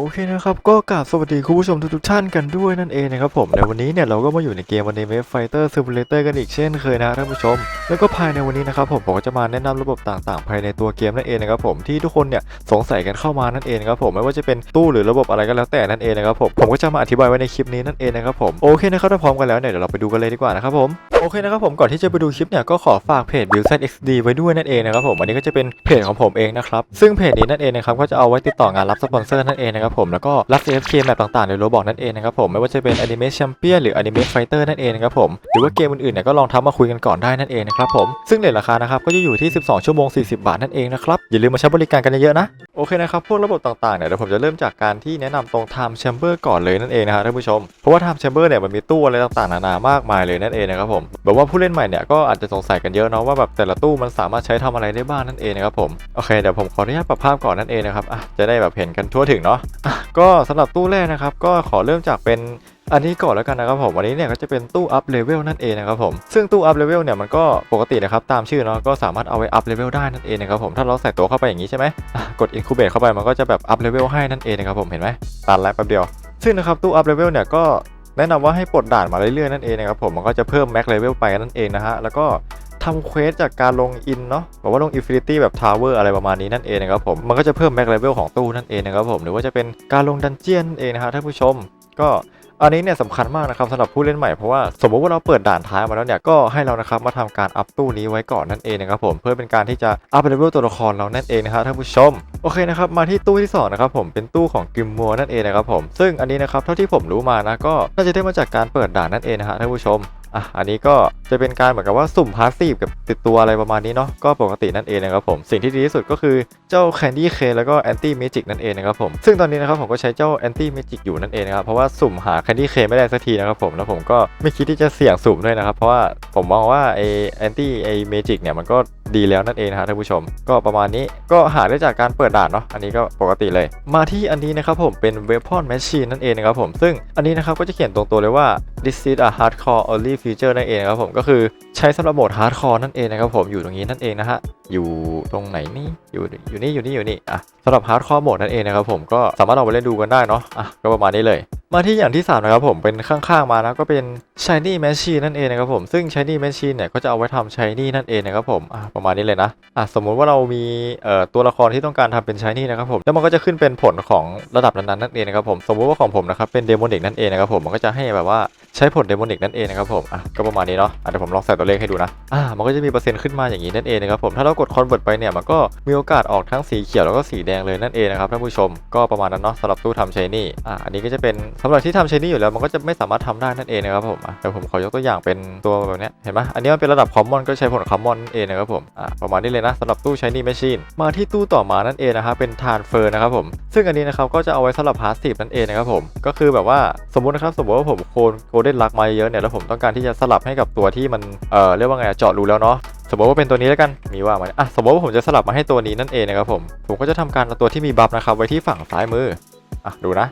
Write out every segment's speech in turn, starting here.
โอเคนะครับก็กราบสวัสดีคุณผู้ชมทุกๆท่านกันด้วยนั่นเองนะครับผมในวันนี้เนี่ยเราก็มาอยู่ในเกมวันนี้เวฟไฟเตอร์ซิมูเลเตอร์กันอีกเช่นเคยนะท่านผู้ชม แล้วก็ภายในวันนี้นะครับผมผมก็จะมาแนะนำระบบต่างๆ ภายในตัวเกมนั่นเองนะครับผมที่ทุกคนเนี่ยสงสัยกันเข้ามานั่นเองนะครับผมไม่ว่าจะเป็นตู้หรือระบบอะไรก็แล้วแต่นั่นเองนะครับผมผมก็จะมาอธิบายไว้ในคลิปนี้นั่นเองนะครับผมโอเคนะครับถ้าพร้อมกันแล้วเนี่ยเดี๋ยวเราไปดูกันเลยดีกว่านะครับผมโอเคนะครับผมก่อนที่จะไปดูคลิปเนี่ยก็ขอฝากเพจ b u i l d XD ไว้ด้วยนั่นเองนะครับผมอันนี้ก็จะเป็นเพจของผมเองนะครับซึ่งเพจนี้นั่นเองนะครับก็จะเอาไว้ติดต่องานรับสปอนเซอร์นั่นเองนะครับผมแล้วก็รับ AFK แมปต่างๆในโรบอกนั่นเองนะครับผมไม่ว่าจะเป็น Anime Champion หรือ Anime Fighter นั่นเองนะครับผมหรือว่าเกมอื่นๆเนี่ยก็ลองทำมาคุยกันก่อนได้นั่นเองนะครับผมซึ่งเรทราคานะครับก็จะอยู่ที่ 12 ชั่วโมง 40 บาทนั่นเองนะครับอย่าลืมมาใช้บริการกันเยอะๆนะโอเคนะครับพวกระบบต่างๆเนี่ยเดี๋ยวผมจะเริ่มจากการที่แนะนำตรง Time Chamber ก่อนเลยนั่นเองนะครับท่านผู้ชมเพราะว่า Time Chamber เนี่ยมันมีตู้อะไรต่างๆนานามากมายเลยนั่นเองนะครับผมแบบว่าผู้เล่นใหม่เนี่ยก็อาจจะสงสัยกันเยอะเนาะว่าแบบแต่ละตู้มันสามารถใช้ทำอะไรได้บ้างนั่นเองนะครับผมโอเคเดี๋ยวผมขออนุญาตปรับภาพก่อนนั่นเองนะครับอะจะได้แบบเห็นกันทั่วถึงเนาะก็สำหรับตู้แรกนะครับ ก็ขอเริ่มจากเป็นอันนี้ก่อนแล้วกันนะครับผมวันนี้เนี่ยก็จะเป็นตู้อัพเลเวลนั่นเองนะครับผมซึ่งตู้อัพเลเวลเนี่ยมันก็ปกตินะครับตามชื่อเนาะก็สามารถเอาไว้อัพเลเวลได้นั่นเองนะครับผมถ้าเราใส่ตัวเข้าไปอย่างนี้ใช่ไหมกดอินคูเบตเข้าไปมันก็จะแบบอัพเลเวลให้นั่นเองนะครับผมเห็นไหมตันแล้วแป๊บเดียว ซึ่งนะครับตู้อัพเลเวลเนี่ยก็แนะนำว่าให้ปลดด่านมาเรื่อยๆนั่นเองนะครับผมมันก็จะเพิ่มแม็กเลเวลไปนั่นเองนะฮะแล้วก็ ทำเควสจากการลงอินเนาะบอกว่าลงอินฟินิตี้แบบทาวเวอร์อะไรประมาณนี้นั่นเองนะครับผม มันก็จะเพิ่มแม็กเลเวลของตู้นั่นเองนะครับผมหรือว่าจะเป็นการลงดันเจียนเองนะฮะท่านผู้ชม ก็อันนี้เนี่ยสำคัญมากนะครับสำหรับผู้เล่นใหม่เพราะว่าสมมติว่าเราเปิดด่านท้ายมาแล้วเนี่ยก็ให้เรานะครับมาทำการอัพตู้นี้ไว้ก่อนนั่นเองนะครับผมเพื่อเป็นการที่จะอัพเลเวลตัวละครเรานั่นเองนะครับท่านผู้ชมโอเคนะครับมาที่ตู้ที่สองนะครับผมเป็นตู้ของกิมมัวนั่นเองนะครับผมซึ่งอันนี้นะครับเท่าที่ผมรู้มานะก็น่าจะได้มาจากการเปิดด่านนั่นเองนะฮะท่านผู้ชม อะอันนี้ก็จะเป็นการเหมือนกับว่าสุ่มพาสซีฟกับติดตัวอะไรประมาณนี้เนาะก็ปกตินั่นเองนะครับผมสิ่งที่ดีที่สุดก็คือเจ้าแคนดี้เคแล้วก็แอนตี้มิจิกนั่นเองนะครับผมซึ่งตอนนี้นะครับผมก็ใช้เจ้าแอนตี้มิจิกอยู่นั่นเองนะครับเพราะว่าสุ่มหาแคนดี้เคไม่ได้สักทีนะครับผมแล้วผมก็ไม่คิดที่จะเสี่ยงสุ่มด้วยนะครับเพราะว่าผมมองว่าไอแอนตี้ไอเมจิกเนี่ยมันก็ ดีแล้วนั่นเองนะครับท่านผู้ชม ก็ประมาณนี้ก็หาได้จากการเปิดด่านเนาะอันนี้ก็ปกติเลย มาที่อันนี้นะครับผมเป็น Weapon Machine นั่นเองนะครับผมซึ่งอันนี้นะครับก็จะเขียนตรงตัวเลยว่า this is a hardcore only feature นั่นเองนะครับผมก็คือใช้สำหรับโหมด hardcore นั่นเองนะครับผมอยู่ตรงนี้นั่นเองนะฮะ อยู่ตรงไหนนี่อยู่อยู่นี่อยู่นี่อยู่นี่อะสำหรับ hardcore โหมดนั่นเองนะครับผมก็สามารถเอาไปเล่นดูกันได้เนาะอะก็ประมาณนี้เลย มาที่อย่างที่ 3 นะครับผมเป็นข้างๆมานะก็เป็น shiny machine นั่นเองนะครับผมซึ่ง shiny machine เนี่ยก็จะเอาไว้ทำ shiny นั่นเองนะครับผมอะประมาณนี้เลยนะอะสมมุติว่าเรามีเอ่อตัวละครที่ต้องการทำเป็น shiny นะครับผมแล้วมันก็จะขึ้นเป็นผลของระดับนั้นๆนั่นเองนะครับผมสมมุติว่าของผมนะครับเป็น demonic นั่นเองนะครับผมมันก็จะให้แบบว่า ใช้ผล demonic นั่นเองนะครับผมอะก็ประมาณนี้เนาะอะเดี๋ยวผมลองใส่ตัวเลขให้ดูนะอะมันก็จะมีเปอร์เซ็นต์ขึ้นมาอย่างนี้นั่นเองนะครับผมถ้าเรากด convert ไปเนี่ยมันก็มีโอกาสออกทั้งสีเขียวแล้วก็สีแดงเลยนั่นเองนะครับท่านผู้ชมก็ประมาณนั้นเนาะสำหรับตู้ทำ shiny อะอันนี้ก็จะเป็นสำหรับที่ทำ shiny อยู่แล้วมันก็จะไม่สามารถทำได้นั่นเองนะครับผมอะเดี๋ยวผมขอยกตัวอย่างเป็นตัวแบบนี้เห็นไหมอันนี้มันเป็นระดับ common ก็ใช้ผล common นั่นเองนะครับผมอะประมาณนี้เลยนะสำหรับตู้ shiny machine มาที่ตู้ต่อมานั่นเองนะครับเป็น transfer นะครับผมซึ่งอันนี้นะครับก็จะเอาไว้สำหรับ passive นั่นเองนะครับผมก็คือแบบว่าสมมุตินะครับสมมติว่าผมโคนโ golden luck มาเยอะเนี่ยแล้วผมต้องการที่จะสลับให้กับตัวที่มันเอ่อเรียกว่าไงเจาะรูแล้วเนาะสมมติว่าเป็นตัวนี้แล้วกันมีว่ามาอะสมมติว่าผมจะสลับมาให้ตัวนี้นั่นเองนะครับผมผมก็จะทำการเอาตัวที่มีบัฟนะครับไว้ที่ฝั่งซ้ายมืออะดูนะ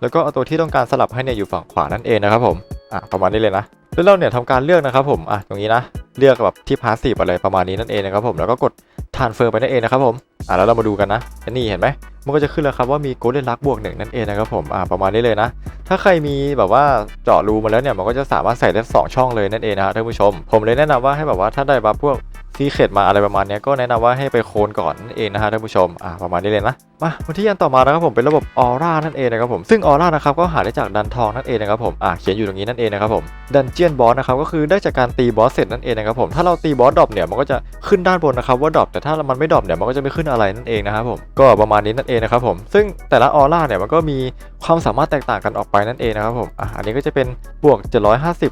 แล้วก็เอาตัวที่ต้องการสลับให้เนี่ยอยู่ฝั่งขวานั่นเองนะครับผมอะประมาณนี้เลยนะ แล้วเราเนี่ยทำการเลือกนะครับผมอะตรงนี้นะเลือกแบบที่พาสซีฟอะไรประมาณนี้นั่นเองนะครับผมแล้วก็กดทานเฟอร์ไปนั่นเองนะครับผมอะแล้วเรามาดูกันนะนี่เห็นไหมมันก็จะขึ้นแล้วครับว่ามีโกลเด้นลักบวกหนึ่งนั่นเองนะครับผมอ่าประมาณนี้เลยนะ ถ้าใครมีแบบว่าเจาะรูมาแล้วเนี่ยมันก็จะสามารถใส่ได้สองช่องเลยนั่นเองนะครับท่านผู้ชม ผมเลยแนะนำว่าให้แบบว่าถ้าได้บัฟพวกซีเคดมาอะไรประมาณนี้ก็แนะนำว่าให้ไปโคนก่อนนั่นเองนะฮะท่านผู้ชมอ่าประมาณนี้เลยนะ มามาที่อันต่อมานะครับผมเป็นระบบออร่านั่นเองนะครับผมซึ่งออร่านะครับก็หาได้จากดันทองนั่นเองนะครับผมอ่าเขียนอยู่ตรงนี้นั่นเองนะครับผมดันเจียนบอสนะครับก็คือได้จากการตีบอสเสร็จนั่นเองนะครับผมถ้าเราตีบอสดรอปเนี่ยมันก็จะขึ้นด้านบนนะครับว่าดรอปแต่ถ้ามันไม่ดรอปเนี่ยมันก็จะไม่ขึ้นอะไรนั่นเองนะครับผมก็ประมาณนี้นั่นเองนะครับผมซึ่งแต่ละออร่าเนี่ยมันก็มีความสามารถแตกต่างกันออกไปนั่นเองนะครับผมอะอันนี้ก็จะเป็นบวก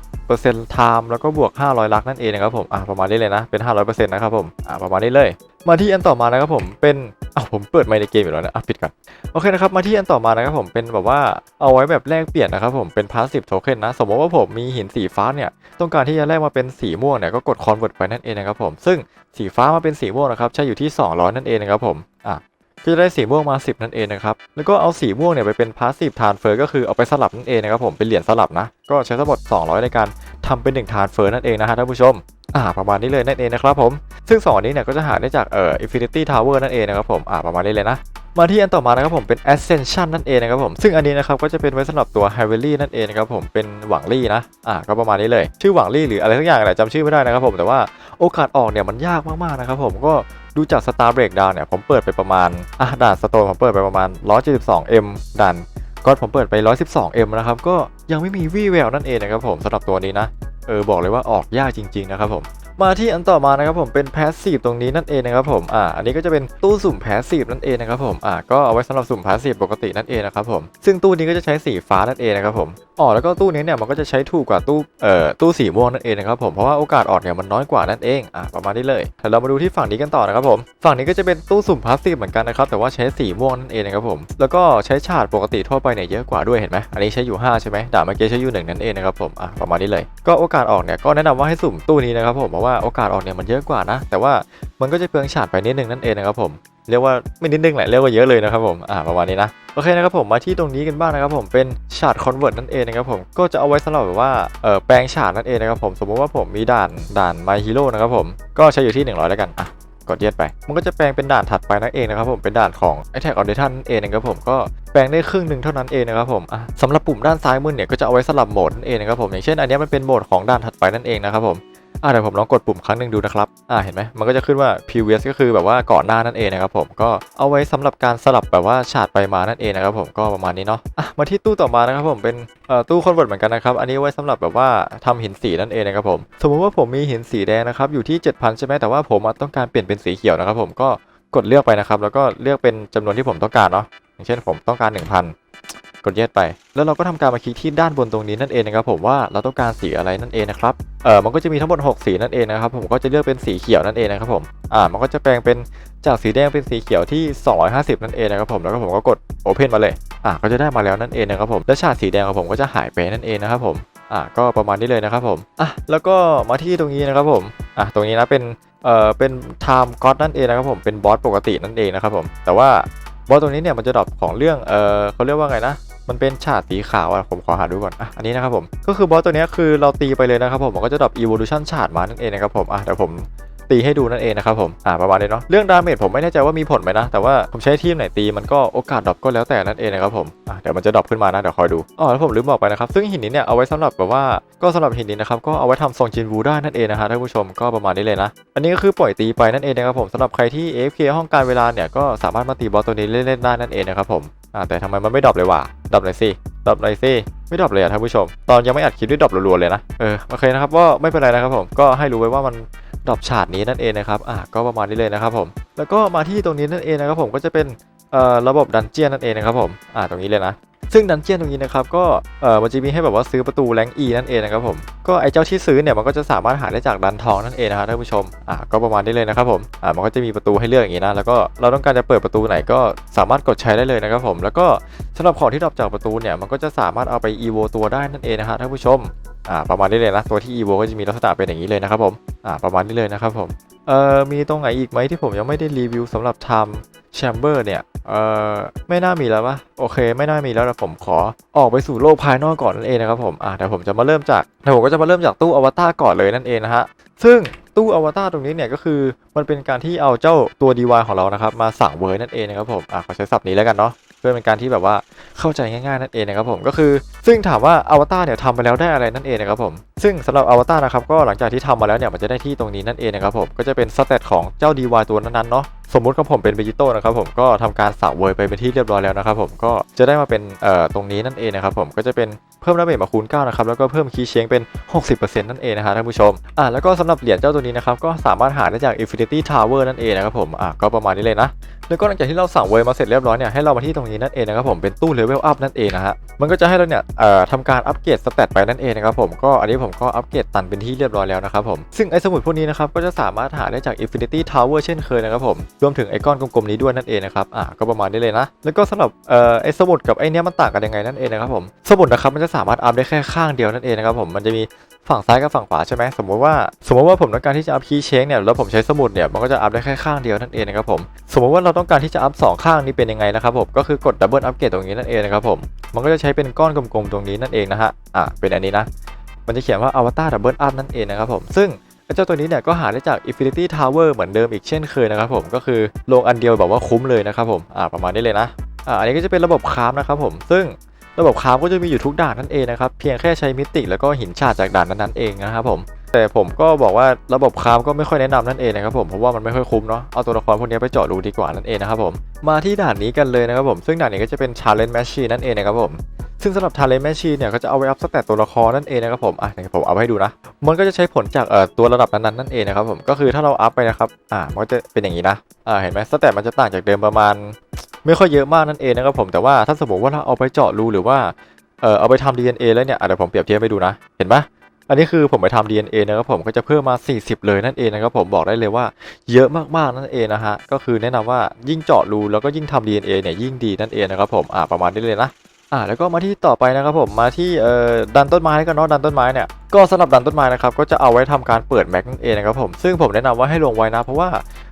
750% time แล้วก็บวก 500 ลักนั่นเองนะครับผมอะประมาณนี้เลยนะเป็น 500%นะครับผมอะประมาณนี้เลย มาที่อันต่อมานะครับผมเป็นอ้าวผมเปิดไมค์ในเกมอยู่แล้วนะอะปิดก่อนโอเคนะครับมาที่อันต่อมานะครับผมเป็นแบบว่าเอาไว้แบบแลกเปลี่ยนนะครับผมเป็น passive token นะสมมติว่าผมมีหินสีฟ้าเนี่ยต้องการที่จะแลกมาเป็นสีม่วงเนี่ยก็กด convert ไปนั่นเองนะครับผมซึ่งสีฟ้ามาเป็นสีม่วงนะครับใช้อยู่ที่ 200 นั่นเองนะครับผมอะก็จะได้สีม่วงมา 10 นั่นเองนะครับ แล้วก็เอาสีม่วงเนี่ยไปเป็นพาสซีฟทานเฟอร์ก็คือเอาไปสลับนั่นเองนะครับผมเป็นเหรียญสลับนะ ก็ใช้ทั้งหมด 200 ในการ ทำเป็น1ทานเฟอร์นั่นเองนะฮะท่านผู้ชมอ่าประมาณนี้เลยนั่นเองนะครับผมซึ่งสองอันนี้เนี่ยก็จะหาได้จากเอ่อ Infinity Tower นั่นเองนะครับผมอ่าประมาณนี้เลยนะมาที่อันต่อมานะครับผมเป็น Ascension นั่นเองนะครับผมซึ่งอันนี้นะครับก็จะเป็นไว้สำหรับตัว h a v e l y นั่นเองนะครับผมเป็นหวังลี่นะอ่าก็ประมาณนี้เลยชื่อหวังลี่หรืออะไรทั้งอย่างแหละจำชื่อไม่ได้นะครับผมแต่ว่าโอกาสออกเนี่ยมันยากมากๆนะครับผมก็ดูจาก Star Breakdown เนี่ยผมเปิดไปประมาณอะด่านสโตนผมเปิดไปประมาณ 172M ด่าน ก็ผมเปิดไป 112M นะครับ ก็ยังไม่มีวี่แววนั่นเองนะครับผมสำหรับตัวนี้นะ เออบอกเลยว่าออกยากจริง ๆ นะครับผม มาที่อันต่อมานะครับผมเป็นแพสซีฟตรงนี้นั่นเองนะครับผมอ่าอันนี้ก็จะเป็นตู้สุ่มแพสซีฟนั่นเองนะครับผมอ่าก็เอาไว้สำหรับสุ่มแพสซีฟปกตินั่นเองนะครับผมซึ่งตู้นี้ก็จะใช้สีฟ้านั่นเองนะครับผม อ๋อแล้วก็ตู้นี้เนี่ยมันก็จะใช้ถูกกว่าตู้เอ่อตู้สีม่วงนั่นเองนะครับผมเพราะว่าโอกาสออกเนี่ยมันน้อยกว่านั่นเองอ่าประมาณนี้เลยเดี๋ยวเรามาดูที่ฝั่งนี้กันต่อนะครับผมฝั่งนี้ก็จะเป็นตู้สุ่มพาสซีฟเหมือนกันนะครับแต่ว่าใช้สีม่วงนั่นเองนะครับผมแล้วก็ใช้ฉาดปกติทั่วไปเนี่ยเยอะกว่าด้วยเห็นไหมอันนี้ใช้อยู่ห้าใช่ไหมด่าเมื่อกี้ใช้อยู่หนึ่งนั่นเองนะครับผมอะประมาณนี้เลย ก็โอกาสออกเนี่ยก็แนะนำว่าให้สุ่มตู้นี้นะครับผมเพราะว่าโอกาสออกเนี่ยมันเยอะกว่านะ แต่ว่ามันก็จะเปลืองฉาดไปนิดนึงนั่นเองนะครับผมเรียกว่าไม่นิดนึงแหละเรียกว่าเยอะเลยนะครับผมอ่าประมาณนี้นะโอเคนะครับผมมาที่ตรงนี้กันบ้างนะครับผมเป็นฉาดคอนเวิร์ตนั่นเองนะครับผมก็จะเอาไว้สำหรับแบบว่าเออแปลงฉาดนั่นเองนะครับผมสมมติว่าผมมีด่านด่าน My Hero นะครับผมก็ใช้อยู่ที่ 100 แล้วกันอะกดเย็ดไป มันก็จะแปลงเป็นด่านถัดไปนั่นเองนะครับผมเป็นด่านของ Attack on Titan นั่นเองนะครับผมก็แปลงได้ครึ่งหนึ่งเท่านั้นเองนะครับผมสำหรับปุ่มด้านซ้ายมือเนี่ยก็จะเอาไว้สลับโหมดนั่นเองนะครับผมอย่างเช่นอันนี้มันเป็นโหมดของด่านถัดไปนั่นเองนะครับผม อ่าเดี๋ยวผมลองกดปุ่มครั้งหนึ่งดูนะครับ อ่าเห็นไหมมันก็จะขึ้นว่า previous ก็คือแบบว่าก่อนหน้านั่นเองนะครับผมก็เอาไว้สำหรับการสลับแบบว่าฉาดไปมานั่นเองนะครับผมก็ประมาณนี้เนาะอะมาที่ตู้ต่อมานะครับผมเป็นเอ่อตู้คอนเวิร์ตเหมือนกันนะครับอันนี้ไว้สำหรับแบบว่าทำหินสีนั่นเองนะครับผมสมมุติว่าผมมีหินสีแดงนะครับอยู่ที่ 7,000 ใช่ไหมแต่ว่าผมต้องการเปลี่ยนเป็นสีเขียวนะครับผมก็กดเลือกไปนะครับแล้วก็เลือกเป็นจำนวนที่ผมต้องการเนาะอย่างเช่นผมต้องการ 1,000 กดเย็ดไป แล้วเราก็ทำการมาคลิกที่ด้านบนตรงนี้นั่นเองนะครับผมว่าเราต้องการสีอะไรนั่นเองนะครับเออมันก็จะมีทั้งหมด 6 สีนั่นเองนะครับผมก็จะเลือกเป็นสีเขียวนั่นเองนะครับผมอ่ามันก็จะแปลงเป็นจากสีแดงเป็นสีเขียวที่ 250 นั่นเองนะครับผมแล้วก็ผมก็กด Open มาเลยอ่าก็จะได้มาแล้วนั่นเองนะครับผมแล้วฉากสีแดงของผมก็จะหายไปนั่นเองนะครับผมอ่าก็ประมาณนี้เลยนะครับผมอะแล้วก็มาที่ตรงนี้นะครับผมอะตรงนี้นะเป็นเอ่อเป็น Time God นั่นเองนะครับผมเป็นบอสปกตินั่นเองนะครับผมแต่ว่า บอสตัวนี้เนี่ยมันจะดรอปของเรื่องเออเขาเรียกว่าไงนะมันเป็นฉาดสีขาวอะผมขอหาดูก่อนอะอันนี้นะครับผมก็คือบอสตัวนี้คือเราตีไปเลยนะครับผมมันก็จะดรอป evolution ฉาดมานั่นเองนะครับผมอะเดี๋ยวผม ตีให้ดูนั่นเองนะครับผมอ่าประมาณนี้เนาะเรื่องดาเมจผมไม่แน่ใจว่ามีผลไหมนะ แต่ว่าผมใช้ทีมไหนตีมันก็โอกาสดรอปก็แล้วแต่นั่นเองนะครับผมอะเดี๋ยวมันจะดรอปขึ้นมานะเดี๋ยวคอยดูอ๋อแล้วผมลืมบอกไปนะครับซึ่งหินนี้เนี่ยเอาไว้สำหรับแบบว่าก็สำหรับหินนี้นะครับก็เอาไว้ทำทรงจินวูได้นั่นเองนะฮะท่านผู้ชมก็ประมาณนี้เลยนะ อันนี้ก็คือปล่อยตีไปนั่นเองนะครับผมสำหรับใครที่ AFK ห้องการเวลาเนี่ยก็สามารถมาตีบอสตัวนี้เล่นๆได้นั่นเองนะครับผมอ่าแต่ทำไมมันไม่ดรอปเลยวะดรอปหน่อยสิดรอปหน่อยสิ ไม่ดรอปเลยอะท่านผู้ชม ตอนยังไม่อัดคลิปด้วยดรอปรัวๆเลยนะเออโอเคนะครับว่าไม่เป็นไรนะครับผมก็ให้รู้ไว้ว่ามันดรอปฉาดนี้นั่นเองนะครับอ่าก็ประมาณนี้เลยนะครับผม แล้วก็มาที่ตรงนี้นั่นเองนะครับผมก็จะเป็นเอ่อระบบดันเจียนนั่นเองนะครับผมอ่าตรงนี้เลยนะ ซึ่งดันเจียนตรงนี้นะครับก็เออมันจะมีให้แบบว่าซื้อประตูแรงอีนั่นเองนะครับผมก็ไอเจ้าที่ซื้อเนี่ยมันก็จะสามารถหาได้จากดันทองนั่นเองนะครับท่านผู้ชมอ่าก็ประมาณนี้เลยนะครับผมอ่ามันก็จะมีประตูให้เลือกอย่างนี้นะแล้วก็เราต้องการจะเปิดประตูไหนก็สามารถกดใช้ได้เลยนะครับผมแล้วก็สำหรับของที่ดรอปจากประตูเนี่ยมันก็จะสามารถเอาไปอีโวตัวได้นั่นเองนะฮะท่านผู้ชม อ่าประมาณนี้เลยนะตัวที่อีโวก็จะมีลักษณะเป็นอย่างนี้เลยนะครับผมอ่าประมาณนี้เลยนะครับผมเอ่อมีตรงไหนอีกไหมที่ผมยังไม่ได้รีวิวสำหรับทำแชมเบอร์เนี่ยเอ่อไม่น่ามีแล้วปะโอเค ไม่น่ามีแล้วนะผมขอออกไปสู่โลกภายนอกก่อนนั่นเองนะครับผมอ่าเดี๋ยวผมจะมาเริ่มจากเดี๋ยวผมก็จะมาเริ่มจากตู้อวตารก่อนเลยนั่นเองนะฮะซึ่งตู้อวตารตรงนี้เนี่ยก็คือมันเป็นการที่เอาเจ้าตัว DY ของเรานะครับมาสั่งเวอร์นั่นเองนะครับผมอ่าขอใช้ศัพท์นี้แล้วกันเนาะ เพื่อเป็นการที่แบบว่าเข้าใจง่ายๆนั่นเองนะครับผมก็คือ ซึ่งถามว่าอวตารเนี่ยทำไปแล้วได้อะไรนั่นเองนะครับผมซึ่งสำหรับอวตารนะครับก็หลังจากที่ทำมาแล้วเนี่ยมันจะได้ที่ตรงนี้นั่นเองนะครับผมก็จะเป็นสเตตของเจ้า DY ตัวนั้นๆเนาะ สมมุติกับผมเป็นเบจิโต้นะครับผมก็ทำการสั่งเวยไปเป็นที่เรียบร้อยแล้วนะครับผมก็จะได้มาเป็นเอ่อตรงนี้นั่นเองนะครับผมก็จะเป็นเพิ่มดาเมจมาคูณ9นะครับแล้วก็เพิ่มคีเชงเป็น 60%นั่นเองนะฮะท่านผู้ชมอ่าแล้วก็สำหรับเหรียญเจ้าตัวนี้นะครับก็สามารถหาได้จาก Infinity Tower นั่นเองนะครับผมอ่าก็ประมาณนี้เลยนะแล้วก็หลังจากที่เราสั่งเวยมาเสร็จเรียบร้อยเนี่ยให้เรามาที่ตรงนี้นั่นเองนะครับผมเป็นตู้เลเวลอัพนั่นเองนะฮะมันก็จะให้เราเนี่ยเอ่อทำการอัปเกรดสเตตไปนั่นเองนะครับผมก็อันนี้ผมก็อัปเกรดตันเป็นที่เรียบร้อยแล้วนะครับผมซึ่งไอ้สมุดพวกนี้นะครับก็จะสามารถหาได้จาก Infinity Tower เช่นเคยนะครับผมรวมถึงไอคอนกลมๆนี้ด้วยนั่นเองนะครับอ่าก็ประมาณนี้เลยนะ แล้วก็สำหรับเอ่อไอ้สมุดกับไอ้เนี้ยมันต่างกันยังไงนั่นเองนะครับผมสมุดนะครับมันจะสามารถอัพได้แค่ข้างเดียวนั่นเองนะครับผมมันจะมีฝั่งซ้ายกับฝั่งขวาใช่ไหมสมมติว่าสมมติว่าผมต้องการที่จะอัพคีย์เชงเนี่ยแล้วผมใช้สมุดเนี่ยมันก็จะอัพได้แค่ข้างเดียวนั่นเองนะครับผมสมมติว่าเราต้องการที่จะอัพสองข้างนี้เป็นยังไงนะครับผมก็คือกดดับเบิลอัพเกรดตรงนี้นั่นเองนะครับผมมันก็จะใช้เป็นก้อนกลมๆตรงนี้นั่นเองนะฮะอ่าเป็นอันนี้นะมันจะเขียนว่าอวตารดับเบิลอัพนั่นเองนะครับผมซึ่ง เจ้าตัวนี้เนี่ยก็หาได้จาก Infinity Tower เหมือนเดิมอีกเช่นเคยนะครับผมก็คือลงอันเดียวแบบว่าคุ้มเลยนะครับผมอ่าประมาณนี้เลยนะอ่าอันนี้ก็จะเป็นระบบคราฟนะครับผมซึ่งระบบคราฟก็จะมีอยู่ทุกด่านนั่นเองนะครับเพียงแค่ใช้มิติแล้วก็หินฉาดจากด่านนั้นๆเองนะครับผมแต่ผมก็บอกว่าระบบคราฟก็ไม่ค่อยแนะนำนั่นเองนะครับผมเพราะว่ามันไม่ค่อยคุ้มเนาะเอาตัวละครพวกนี้ไปเจาะรูดีกว่านั่นเองนะครับผมมาที่ด่านนี้กันเลยนะครับผมซึ่งด่านนี้ก็จะเป็น Challenge Machine นั่นเองนะครับผม ซึ่งสำหรับ Challenge Machine เนี่ยก็จะเอาไว้อัพสเตตตัวละครนั่นเองนะครับผมอะเดี๋ยวผมเอาให้ดูนะ มันก็จะใช้ผลจากเอ่อตัวระดับนั้นๆนั่นเองนะครับผมก็คือถ้าเราอัพไปนะครับอ่ามันก็จะเป็นอย่างนี้นะอ่าเห็นไหมสเตตมันจะต่างจากเดิมประมาณ ไม่ค่อยเยอะมากนั่นเองนะครับผมแต่ว่าถ้าสมมติว่าเราเอาไปเจาะรูหรือว่าเอ่อเอาไปทำ DNA แล้วเนี่ยเดี๋ยวผมเปรียบเทียบให้ดูนะเห็นปะอันนี้คือผมไปทำ DNA นะครับผมก็จะเพิ่มมา 40 เลยนั่นเองนะครับผมบอกได้เลยว่าเยอะมากๆนั่นเองนะฮะก็คือแนะนำว่ายิ่งเจาะรูแล้วก็ยิ่งทำ DNA เนี่ยยิ่งดีนั่นเองนะครับผมอ่าประมาณนี้เลยนะ อ่าแล้วก็มาที่ต่อไปนะครับผมมาที่เอ่อดันต้นไม้กันเนาะดันต้นไม้เนี่ยก็สำหรับดันต้นไม้นะครับก็จะเอาไว้ทำการเปิดแม็กนั่นเองนะครับผมซึ่งผมแนะนำว่าให้ลงไว้นะเพราะว่า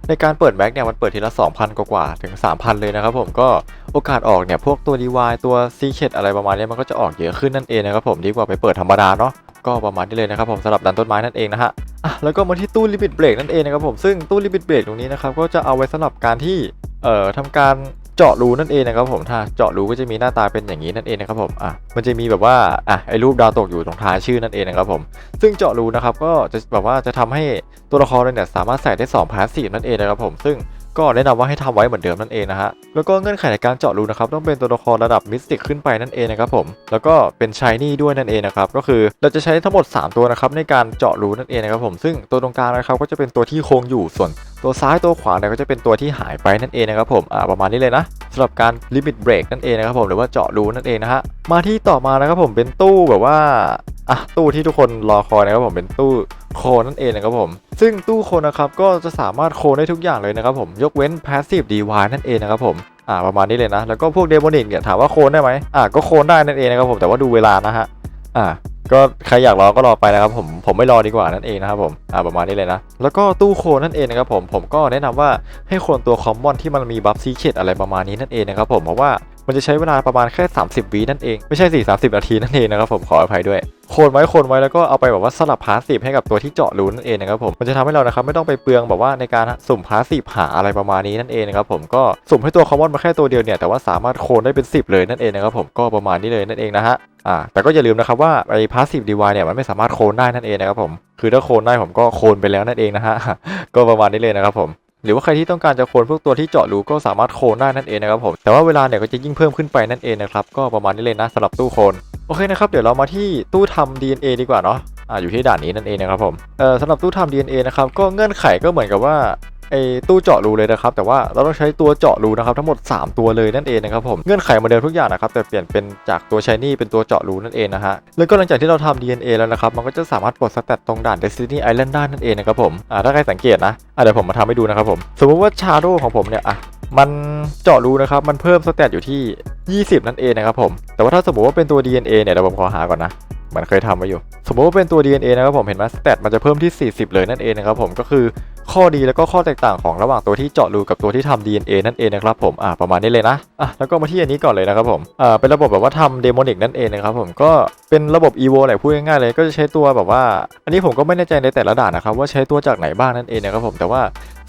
ในการเปิดแม็กเนี่ยมันเปิดทีละ 2,000 กว่าถึง 3,000 เลยนะครับผมก็โอกาสออกเนี่ยพวกตัว DY ตัวซีเคดอะไรประมาณนี้มันก็จะออกเยอะขึ้นนั่นเองนะครับผมดีกว่าไปเปิดธรรมดาเนาะก็ประมาณนี้เลยนะครับผมสำหรับดันต้นไม้นั่นเองนะฮะอะแล้วก็มาที่ตู้ลิมิตเบรกนั่นเองนะครับผมซึ่งตู้ลิมิตเบรกตรงนี้นะครับก็จะเอาไว้สำหรับการที่เอ่อทำการ เจาะรูนั่นเองนะครับผมถ้าเจาะรูก็จะมีหน้าตาเป็นอย่างนี้นั่นเองนะครับผมอะมันจะมีแบบว่าอะไอ้รูปดาวตกอยู่ตรงท้ายชื่อนั่นเองนะครับผมซึ่งเจาะรูนะครับก็จะแบบว่าจะทำให้ตัวละครเนี่ยสามารถใส่ได้2พาสซีนั่นเองนะครับผมซึ่ง ก็แนะนำว่าให้ทำไว้เหมือนเดิมนั่นเองนะฮะแล้วก็เงื่อนไขในการเจาะรูนะครับต้องเป็นตัวละครระดับมิสติกขึ้นไปนั่นเองนะครับผมแล้วก็เป็นชายนี่ด้วยนั่นเองนะครับก็คือเราจะใช้ทั้งหมด 3 ตัวนะครับในการเจาะรูนั่นเองนะครับผมซึ่งตัวตรงกลางนะครับก็จะเป็นตัวที่คงอยู่ส่วนตัวซ้ายตัวขวาเนี่ยก็จะเป็นตัวที่หายไปนั่นเองนะครับผมอ่าประมาณนี้เลยนะสำหรับการลิมิตเบรกนั่นเองนะครับผมหรือว่าเจาะรูนั่นเองนะฮะมาที่ต่อมานะครับผมเป็นตู้แบบว่า อะตู้ที่ทุกคนรอคอยนะครับผมเป็นตู้โคลนั่นเองนะครับผม ซึ่งตู้โคลนนะครับก็จะสามารถโคลนได้ทุกอย่างเลยนะครับผมยกเว้น passive DY นั่นเองนะครับผมอ่าประมาณนี้เลยนะ แล้วก็พวกเดโมนิกเนี่ยถามว่าโคลนได้ไหมอ่าก็โคลนได้นั่นเองนะครับผมแต่ว่าดูเวลานะฮะอ่าก็ใครอยากรอก็รอไปนะครับผมผมไม่รอดีกว่านั่นเองนะครับผมอ่าประมาณนี้เลยนะ แล้วก็ตู้โคลนั่นเองนะครับผมผมก็แนะนำว่าให้โคลนตัวคอมมอนที่มันมีบัฟซีเคดอะไรประมาณนี้นั่นเองนะครับผมเพราะว่ามันจะใช้เวลาประมาณแค่ 30วินั่นเองไม่ใช่สี่สามสิบนาทีนั่นเองนะครับผมขออภัยด้วย โคนไว้โคนไว้แล้วก็เอาไปแบบว่าสลับพาสซีฟให้กับตัวที่เจาะรูนั่นเองนะครับผมมันจะทำให้เรานะครับไม่ต้องไปเปลืองแบบว่าในการสุ่มพาสซีฟหาอะไรประมาณนี้นั่นเองนะครับผมก็สุ่มให้ตัวคอมมอนมาแค่ตัวเดียวเนี่ยแต่ว่าสามารถโคนได้เป็น 10 เลยนั่นเองนะครับผมก็ประมาณนี้เลยนั่นเองนะฮะอ่าแต่ก็อย่าลืมนะครับว่าไอ้ passive DY เนี่ยมันไม่สามารถโคนได้นั่นเองนะครับผมคือถ้าโคนได้ผมก็โคนไปแล้วนั่นเองนะฮะก็ประมาณนี้เลยนะครับผมหรือว่าใครที่ต้องการจะโคลนพวกตัวที่เจาะรูก็สามารถโคลนได้นั่นเองนะครับผมแต่ว่าเวลาเนี่ยก็จะยิ่งเพิ่มขึ้นไปนั่นเองนะครับก็ประมาณนี้เลยนะสำหรับตู้โคลน โอเคนะครับ เดี๋ยวเรามาที่ตู้ทำ DNA ดีกว่าเนาะอ่าอยู่ที่ด่านนี้นั่นเองนะครับผมเอ่อสำหรับตู้ทำ DNA นะครับก็เงื่อนไขก็เหมือนกับว่าไอ้ตู้เจาะรูเลยนะครับ แต่ว่าเราต้องใช้ตัวเจาะรูนะครับทั้งหมด 3 ตัวเลยนั่นเองนะครับผมเงื่อนไขเหมาเดิมทุกอย่างนะครับแต่เปลี่ยนเป็นจากตัวชายนี่เป็นตัวเจาะรูนั่นเองนะฮะแล้วก็หลังจากที่เราทำ DNA แล้วนะครับมันก็จะสามารถปลดสแตตตรงด่าน Destiny Island ได้นั่นเองนะครับผมอ่าถ้าใครสังเกตนะอ่าเดี๋ยวผมมาทำให้ดูนะครับผมสมมติว่าชาโดของผมเนี่ยอะ มันเจาะรูนะครับ มันเพิ่มสแตตอยู่ที่ 20 นั่นเองนะครับผม แต่ว่าถ้าสมมติว่าเป็นตัว DNA เนี่ยเดี๋ยวผมขอหาก่อนนะ มันเคยทำไว้อยู่ สมมติว่าเป็นตัว DNA นะครับผม เห็นไหมสเตตมันจะเพิ่มที่ 40 เลยนั่นเองนะครับผม ก็คือข้อดีแล้วก็ข้อแตกต่างของระหว่างตัวที่เจาะรูกับตัวที่ทำ DNA นั่นเองนะครับผม อ่าประมาณนี้เลยนะ อะแล้วก็มาที่อันนี้ก่อนเลยนะครับผม อ่าเป็นระบบแบบว่าทำเดโมนิกนั่นเองนะครับผม ก็เป็นระบบ EVO แหละพูดง่ายๆเลย ก็จะใช้ตัวแบบว่า อันนี้ผมก็ไม่แน่ใจในแต่ละด่านนะครับว่าใช้ตัวจากไหนบ้างนั่นเองนะครับผม แต่ว่า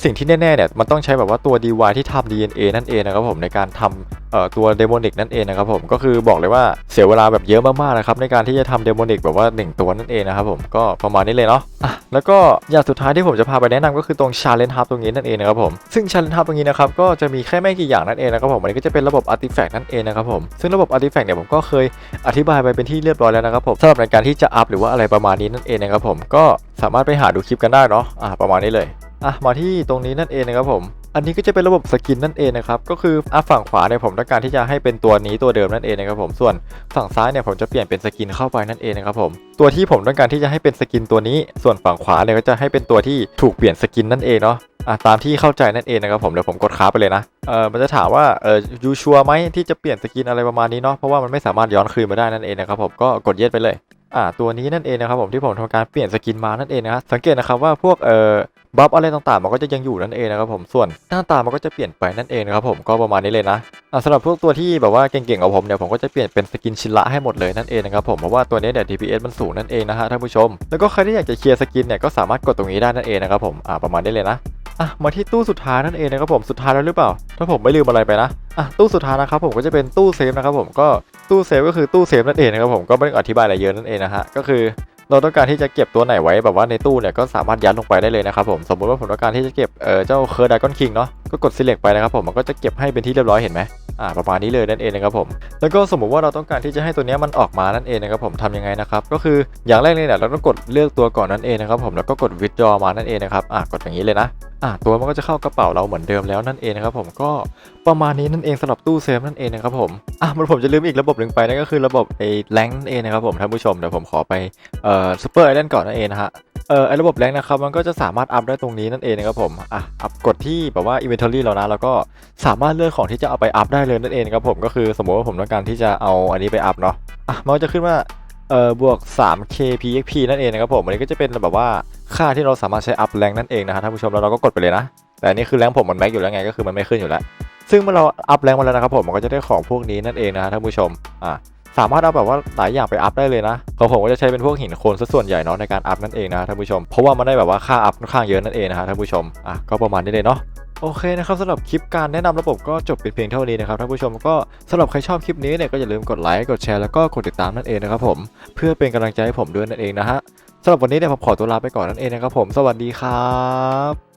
สิ่งที่แน่ๆเนี่ยมันต้องใช้แบบว่าตัว DY ที่ทำ DNA นั่นเองนะครับผมในการทำตัวเดโมนิกนั่นเองนะครับผมก็คือบอกเลยว่าเสียเวลาแบบเยอะมากๆนะครับในการที่จะทำเดโมนิกแบบว่า 1 ตัวนั่นเองนะครับผมก็ประมาณนี้เลยเนาะอะแล้วก็อย่างสุดท้ายที่ผมจะพาไปแนะนำก็คือตรงชาเลน g e ฮับตรงนี้นั่นเองนะครับผมซึ่งชาเลน g e ฮับตรงนี้นะครับก็จะมีแค่ไม่กี่อย่างนั่นเองนะครับผมอันนี้ก็จะเป็นระบบอาร์ติแฟกต์นั่นเองนะครับผมซึ่งระบบอาร์ติแฟกต์เนี่ยผมก็เคยอธิบายไปเป็นที่เรียบร้อยแล้วนะครับผมสำหรับในการที่จะอัพหรือว่าอะไรประมาณนี้นั่นเองนะครับผมก็สามารถไปหาดูคลิปกันได้เนาะอะประมาณนี้เลย อะมาที่ตรงนี้นั่นเองนะครับผมอันนี้ก็จะเป็นระบบสกินนั่นเองนะครับก็คืออะฝั่งขวาเนี่ยผมต้องการที่จะให้เป็นตัวนี้ตัวเดิมนั่นเองนะครับผมส่วนฝั่งซ้ายเนี่ยผมจะเปลี่ยนเป็นสกินเข้าไปนั่นเองนะครับผมตัวที่ผมต้องการที่จะให้เป็นสกินตัวนี้ ส่วนฝั่งขวาเนี่ยก็จะให้เป็นตัวที่ถูกเปลี่ยนสกินนั่นเองเนาะอะตามที่เข้าใจนั่นเองนะครับผมเดี๋ยวผมกดค้าไปเลยนะเออมันจะถามว่าเออยูชัวไหมที่จะเปลี่ยนสกินอะไรประมาณนี้เนาะเพราะว่ามันไม่สามารถย้อนคืนมาได้นั่นเองนะครับผมก็กดเย็ดไปเลย อ่าตัวนี้นั่นเองนะครับผมที่ผมทำการเปลี่ยนสกินมานั่นเองนะครับสังเกตนะครับว่าพวกเอ่อบัฟอะไรต่างๆ มันก็จะยังอยู่นั่นเองนะครับผมส่วนหน้าตามันก็จะเปลี่ยนไปนั่นเองนะครับผมก็ประมาณนี้เลยนะอ่าสำหรับพวกตัวที่แบบว่าเก่งๆของผมเนี่ยผมก็จะเปลี่ยนเป็นสกินชินละให้หมดเลยนั่นเองนะครับผมเพราะว่าตัวนี้เนี่ย DPS มันสูงนั่นเองนะฮะท่านผู้ชม แล้วก็ใครที่อยากจะเคลียร์สกินเนี่ยก็สามารถกดตรงนี้ได้นั่นเองนะครับผมอ่าประมาณนี้เลยนะอะมาที่ตู้สุดท้ายนั่นเองนะครับผมสุดท้ายแล้วหรือเปล่า ถ้าผมไม่ลืมอะไรไปนะอะตู้สุดท้ายนะครับผมก็จะเป็นตู้เซฟนะครับผมก็ ตู้เซฟก็คือตู้เซฟนั่นเองนะครับผมก็ไม่ต้องอธิบายอะไรเยอะนั่นเองนะฮะก็คือเราต้องการที่จะเก็บตัวไหนไว้แบบว่าในตู้เนี่ยก็สามารถยัดลงไปได้เลยนะครับผมสมมติว่าผมต้องการที่จะเก็บเออเจ้าเคอร์ดากอนคิงเนาะก็กด select ไปนะครับผมมันก็จะเก็บให้เป็นที่เรียบร้อยเห็นไหมอ่าประมาณนี้เลยนั่นเองนะครับผมแล้วก็สมมุติว่าเราต้องการที่จะให้ตัวเนี้ยมันออกมานั่นเองนะครับผมทำยังไงนะครับก็คืออย่างแรกเลยเนี่ยเราต้องกดเลือกตัวก่อนนั่นเองนะครับผมแล้วก็กด withdraw มานั่นเองนะครับอะกดอย่างนี้เลยนะ อะตัวมันก็จะเข้ากระเป๋าเราเหมือนเดิมแล้วนั่นเองนะครับผมก็ประมาณนี้นั่นเองสำหรับตู้เซฟนั่นเองนะครับผมอะมันผมจะลืมอีกระบบหนึ่งไปนั่นก็คือระบบไอ้แรงนั่นเองนะครับผมท่านผู้ชมเดี๋ยวผมขอไปเอ่อซูเปอร์ไอแลนด์ก่อนนั่นเองนะฮะเอ่อไอระบบแรงนะครับมันก็จะสามารถอัพได้ตรงนี้นั่นเองนะครับผมอะอัพกดที่แบบว่า inventory เรานะแล้วก็สามารถเลือกของที่จะเอาไปอัพได้เลยนั่นเองนะครับผมก็คือสมมติว่าผมต้องการที่จะเอาอันนี้ไปอัพเนาะอะมันก็จะขึ้นว่า เอ่อบวก 3k pxp นั่นเองนะครับผมอันนี้ก็จะเป็นแบบว่าค่าที่เราสามารถใช้อัพแรงนั่นเองนะฮะท่านผู้ชมแล้วเราก็กดไปเลยนะ แต่นนี้คือแรงผมมันแม็กอยู่แล้วไงก็คือมันไม่ขึ้นอยู่แล้ว ซึ่งเมื่อเราอัพแรงมาแล้วนะครับผมมันก็จะได้ของพวกนี้นั่นเองนะฮะท่านผู้ชมอะสามารถเอาแบบว่าหลายอย่างไปอัพได้เลยนะของผมก็จะใช้เป็นพวกหินโคลนซะส่วนใหญ่เนาะในการอัพนั่นเองนะท่านผู้ชม เพราะว่ามันได้แบบว่าค่าอัพค่อนข้างเยอะนั่นเองนะฮะท่านผู้ชม อะก็ประมาณนี้เลยเนาะ โอเคนะครับสำหรับคลิปการแนะนำระบบก็จบเป็นเพียงเท่านี้นะครับท่านผู้ชมก็สำหรับใครชอบคลิปนี้เนี่ยก็อย่าลืมกดไลค์กดแชร์แล้วก็กดติดตามนั่นเองนะครับผมเพื่อเป็นกำลังใจให้ผมด้วยนั่นเองนะฮะสำหรับวันนี้เนี่ยผมขอตัวลาไปก่อนนั่นเองนะครับผมสวัสดีครับ